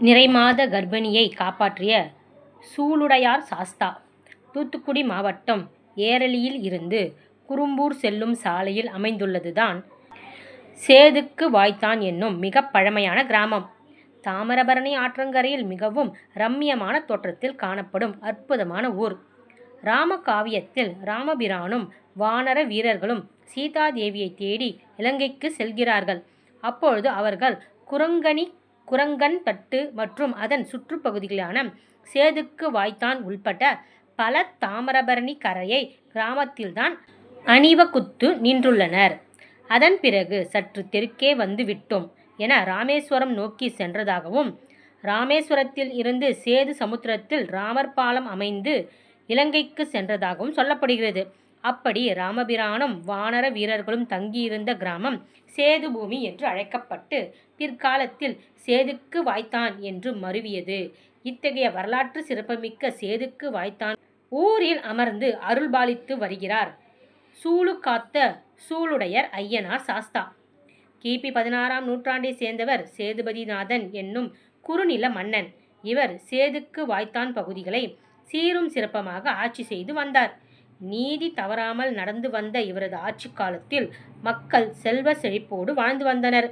நிறைமாத கர்ப்பிணியை காப்பாற்றிய சூளுடையார் சாஸ்தா தூத்துக்குடி மாவட்டம் ஏரலியில் இருந்து குரும்பூர் செல்லும் சாலையில் அமைந்துள்ளதுதான் சேதுக்கு வாய்த்தான் என்னும் மிக பழமையான கிராமம். தாமிரபரணி ஆற்றங்கரையில் மிகவும் ரம்மியமான தோற்றத்தில் காணப்படும் அற்புதமான ஊர். ராமகாவியத்தில் ராமபிரானும் வானர வீரர்களும் சீதாதேவியை தேடி இலங்கைக்கு செல்கிறார்கள். அப்பொழுது அவர்கள் குரங்கணி குரங்கன்பட்டு மற்றும் அதன் சுற்றுப்பகுதிகளான சேதுக்கு வாய்த்தான் உள்பட பல தாமிரபரணி கரையை கிராமத்தில்தான் அணிவகுத்து நின்றுள்ளனர். அதன் பிறகு சற்று தெற்கே வந்து விட்டோம் என ராமேஸ்வரம் நோக்கி சென்றதாகவும் ராமேஸ்வரத்தில் இருந்து சேது சமுத்திரத்தில் ராமர் பாலம் அமைந்து இலங்கைக்கு சென்றதாகவும் சொல்லப்படுகிறது. அப்படி ராமபிரானும் வானர வீரர்களும் தங்கியிருந்த கிராமம் சேதுபூமி என்று அழைக்கப்பட்டு பிற்காலத்தில் சேதுக்கு வாய்த்தான் என்று மருவியது. இத்தகைய வரலாற்று சிறப்புமிக்க சேதுக்கு வாய்த்தான் ஊரில் அமர்ந்து அருள்பாலித்து வருகிறார் சூளுக்காத்த சூளுடையர் ஐயனார் சாஸ்தா. கிபி பதினாறாம் நூற்றாண்டைச் சேர்ந்தவர் சேதுபதிநாதன் என்னும் குறுநில மன்னன். இவர் சேதுக்கு வாய்த்தான் பகுதிகளை சீரும் சிறப்பமாக ஆட்சி செய்து வந்தார். நீதி தவறாமல் நடந்து வந்த இவரது ஆட்சி காலத்தில் மக்கள் செல்வ செழிப்போடு வாழ்ந்து வந்தனர்.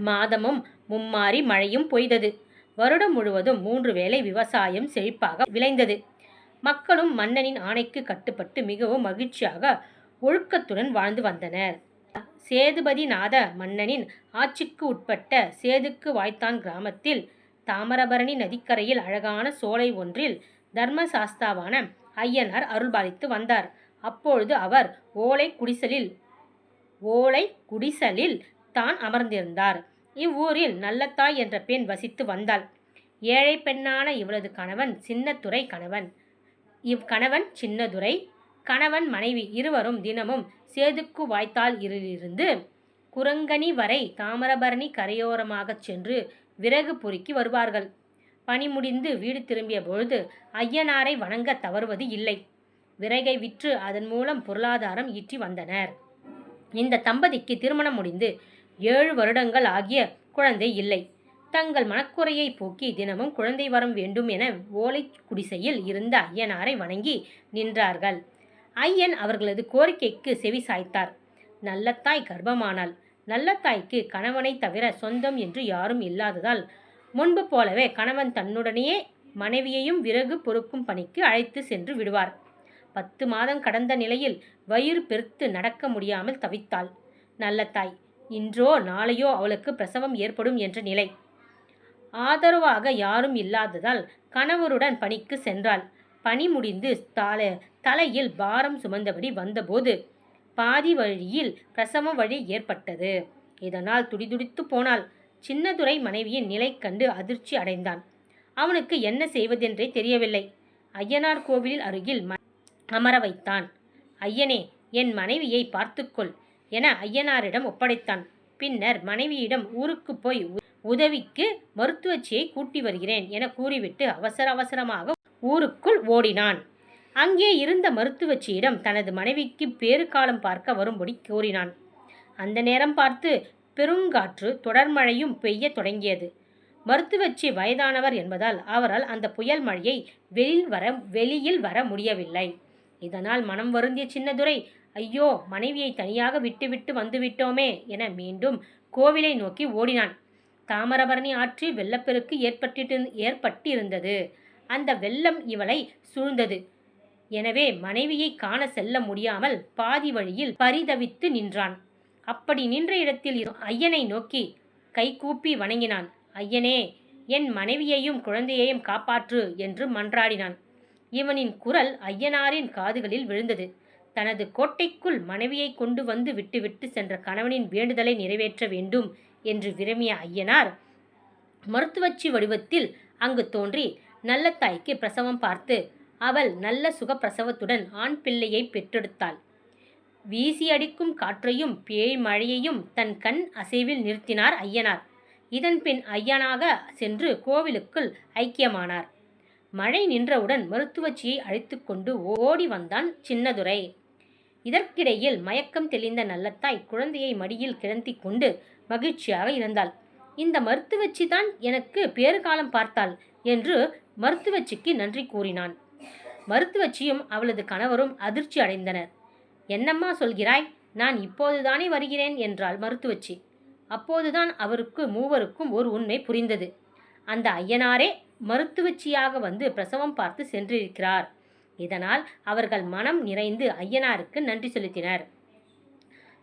மாதமும் மும்மாறி மழையும் பொய்தது வருடம் முழுவதும் மூன்று வேளை விவசாயம் செழிப்பாக விளைந்தது. மக்களும் மன்னனின் ஆணைக்கு கட்டுப்பட்டு மிகவும் மகிழ்ச்சியாக ஒழுக்கத்துடன் வாழ்ந்து வந்தனர். சேதுபதிநாத மன்னனின் ஆட்சிக்கு உட்பட்ட சேதுக்கு வாய்த்தான் கிராமத்தில் தாமரபரணி நதிக்கரையில் அழகான சோலை ஒன்றில் தர்மசாஸ்தாவான ஐயனார் அருள்பாலித்து வந்தார். அப்பொழுது அவர் ஓலை குடிசலில் ஓலை குடிசலில் தான் அமர்ந்திருந்தார். இவ்வூரில் நல்லத்தாய் என்ற பெண் வசித்து வந்தாள். ஏழை பெண்ணான இவளது கணவன் சின்னத்துறை கணவன் இக்கணவன் சின்னதுரை. கணவன் மனைவி இருவரும் தினமும் சேதுக்கு வாய்த்தாலிலிருந்து குரங்கணி வரை தாமிரபரணி கரையோரமாகச் சென்று விறகு பொறுக்கி வருவார்கள். பணி முடிந்து வீடு திரும்பிய பொழுது ஐயனாரை வணங்க தவறுவது இல்லை. விறகை விற்று அதன் மூலம் பொருளாதாரம் ஈட்டி வந்தனர். இந்த தம்பதிக்கு திருமணம் முடிந்து ஏழு வருடங்கள் ஆகிய குழந்தை இல்லை. தங்கள் மனக்குறையை போக்கி தினமும் குழந்தை வரம் வேண்டும் என ஓலை குடிசையில் இருந்த ஐயனாரை வணங்கி நின்றார்கள். ஐயன் அவர்களது கோரிக்கைக்கு செவி சாய்த்தார். நல்லத்தாய் கர்ப்பமானாள். நல்லத்தாய்க்கு கணவனைத் தவிர சொந்தம் என்று யாரும் இல்லாததால் முன்பு போலவே கணவன் தன்னுடனேயே மனைவியையும் விறகு பொறுக்கும் பணிக்கு அழைத்துச் சென்று விடுவார். பத்து மாதம் கடந்த நிலையில் வயிறு பெருத்து நடக்க முடியாமல் தவித்தாள் நல்ல தாய் இன்றோ நாளையோ அவளுக்கு பிரசவம் ஏற்படும் என்ற நிலை. ஆதரவாக யாரும் இல்லாததால் கணவருடன் பணிக்கு சென்றாள். பணி முடிந்து தலையில் பாரம் சுமந்தபடி வந்தபோது பாதி வழியில் பிரசவ வழி ஏற்பட்டது. இதனால் துடிதுடித்துப் போனாள். சின்னதுரை மனைவியின் நிலை கண்டு அதிர்ச்சி அடைந்தான். அவனுக்கு என்ன செய்வதென்றே தெரியவில்லை. ஐயனார் கோவிலில் அருகில் அமர வைத்தான். ஐயனே என் மனைவியை பார்த்துக்கொள் என ஐயனாரிடம் ஒப்படைத்தான். பின்னர் மனைவியிடம் ஊருக்கு போய் உதவிக்கு மருத்துவச்சியை கூட்டி வருகிறேன் என கூறிவிட்டு அவசர அவசரமாக ஊருக்குள் ஓடினான். அங்கே இருந்த மருத்துவச்சியிடம் தனது மனைவிக்கு பேறுகாலம் பார்க்க வரும்படி கூறினான். அந்த நேரம் பார்த்து பெருங்காற்று தொடர்மழையும் பெய்யத் தொடங்கியது. மருத்துவச்சி வயதானவர் என்பதால் அவரால் அந்த புயல் மழையை வெளியில் வர வெளியில் வர முடியவில்லை. இதனால் மனம் வருந்திய சின்னதுரை ஐயோ மனைவியை தனியாக விட்டுவிட்டு வந்துவிட்டோமே என மீண்டும் கோவிலை நோக்கி ஓடினான். தாமரபரணி ஆற்றி வெள்ளப்பெருக்கு ஏற்பட்டிருந்தது. அந்த வெள்ளம் இவளை சூழ்ந்தது. எனவே மனைவியை காண செல்ல முடியாமல் பாதி வழியில் பரிதவித்து நின்றான். அப்படி நின்ற இடத்தில் ஐயனை நோக்கி கைகூப்பி வணங்கினான். ஐயனே என் மனைவியையும் குழந்தையையும் காப்பாற்று என்று மன்றாடினான். இவனின் குரல் ஐயனாரின் காதுகளில் விழுந்தது. தனது கோட்டைக்குள் மனைவியைக் கொண்டு வந்து விட்டுவிட்டு சென்ற கணவனின் வேண்டுதலை நிறைவேற்ற வேண்டும் என்று விரும்பிய ஐயனார் மருத்துவச்சி வடிவத்தில் அங்கு தோன்றி நல்ல தாய்க்கு பிரசவம் பார்த்து அவள் நல்ல சுகப்பிரசவத்துடன் ஆண் பிள்ளையைப் பெற்றெடுத்தாள். வீசியடிக்கும் காற்றையும் பேய் மழையையும் தன் கண் அசைவில் நிறுத்தினார் ஐயனார். இதன்பின் ஐயனாக சென்று கோவிலுக்குள் ஐக்கியமானார். மழை நின்றவுடன் மருத்துவச்சியை அழைத்து கொண்டு ஓடி வந்தான் சின்னதுரை. இதற்கிடையில் மயக்கம் தெளிந்த நல்லத்தாய் குழந்தையை மடியில் கிடத்திக் கொண்டு மகிழ்ச்சியாக இருந்தாள். இந்த மருத்துவச்சி தான் எனக்கு பேறுகாலம் பார்த்தாள் என்று மருத்துவச்சிக்கு நன்றி கூறினான் மருத்துவச்சியும் அவளது கணவரும் அதிர்ச்சி அடைந்தனர் என்னம்மா சொல்கிறாய்? நான் இப்போதுதானே வருகிறேன் என்றாள் மருத்துவச்சி. அப்போதுதான் அவருக்கு மூவருக்கும் ஒரு உண்மை புரிந்தது. அந்த ஐயனாரே மருத்துவச்சியாக வந்து பிரசவம் பார்த்து சென்றிருக்கிறார். இதனால் அவர்கள் மனம் நிறைந்து ஐயனாருக்கு நன்றி செலுத்தினர்.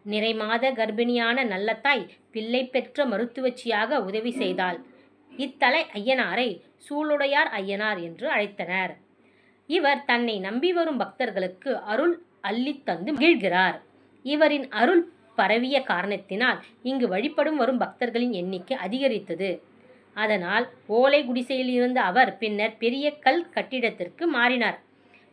நிறைமாத கர்ப்பிணியான நல்லத்தாய் பிள்ளை பெற்ற மருத்துவச்சியாக உதவி செய்தாள். இத்தலை ஐயனாரை சூளுடையார் ஐயனார் என்று அழைத்தனர். இவர் தன்னை நம்பி வரும் பக்தர்களுக்கு அருள் அள்ளித் தந்து மகிழ்கிறார். இவரின் அருள் பரவிய காரணத்தினால் இங்கு வழிபடும் வரும் பக்தர்களின் எண்ணிக்கை அதிகரித்தது. அதனால் ஓலை குடிசையில் இருந்த அவர் பின்னர் பெரிய கல் கட்டிடத்திற்கு மாறினார்.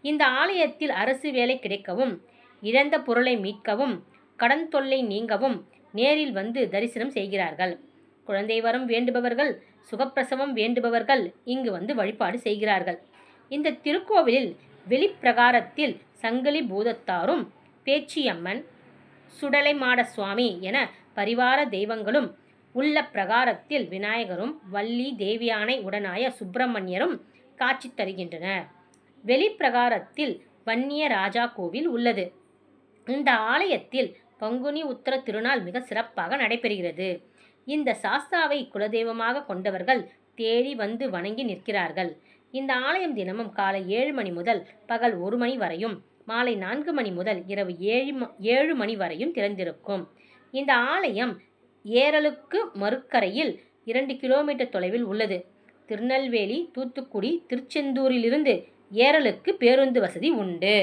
இந்த ஆலயத்தில் அரசு வேலை கிடைக்கவும் இழந்த பொருளை மீட்கவும் கடன் தொல்லை நீங்கவும் நேரில் வந்து தரிசனம் செய்கிறார்கள். குழந்தை வரம் வேண்டுபவர்கள் சுகப்பிரசவம் வேண்டுபவர்கள் இங்கு வந்து வழிபாடு செய்கிறார்கள். இந்த திருக்கோவிலில் வெளிப்பிரகாரத்தில் சங்கிலி பூதத்தாரும் பேச்சியம்மன் சுடலைமாட சுவாமி என பரிவார தெய்வங்களும் உள்ள பிரகாரத்தில் விநாயகரும் வள்ளி தேவியானை உடனாய சுப்பிரமணியரும் காட்சி தருகின்றனர். வெளிப்பிரகாரத்தில் வன்னிய ராஜா கோவில் உள்ளது. இந்த ஆலயத்தில் பங்குனி உத்தர திருநாள் மிக சிறப்பாக நடைபெறுகிறது. இந்த சாஸ்தாவை குலதெய்வமாக கொண்டவர்கள் தேடி வந்து வணங்கி நிற்கிறார்கள். இந்த ஆலயம் தினமும் காலை ஏழு மணி முதல் பகல் ஒரு மணி வரையும் மாலை நான்கு மணி முதல் இரவு ஏழு ம- ஏழு மணி வரையும் திறந்திருக்கும். இந்த ஆலயம் ஏரலுக்கு மறுக்கரையில் இரண்டு கிலோமீட்டர் தொலைவில் உள்ளது. திருநெல்வேலி தூத்துக்குடி திருச்செந்தூரிலிருந்து ஏரலுக்கு பேருந்து வசதி உண்டு.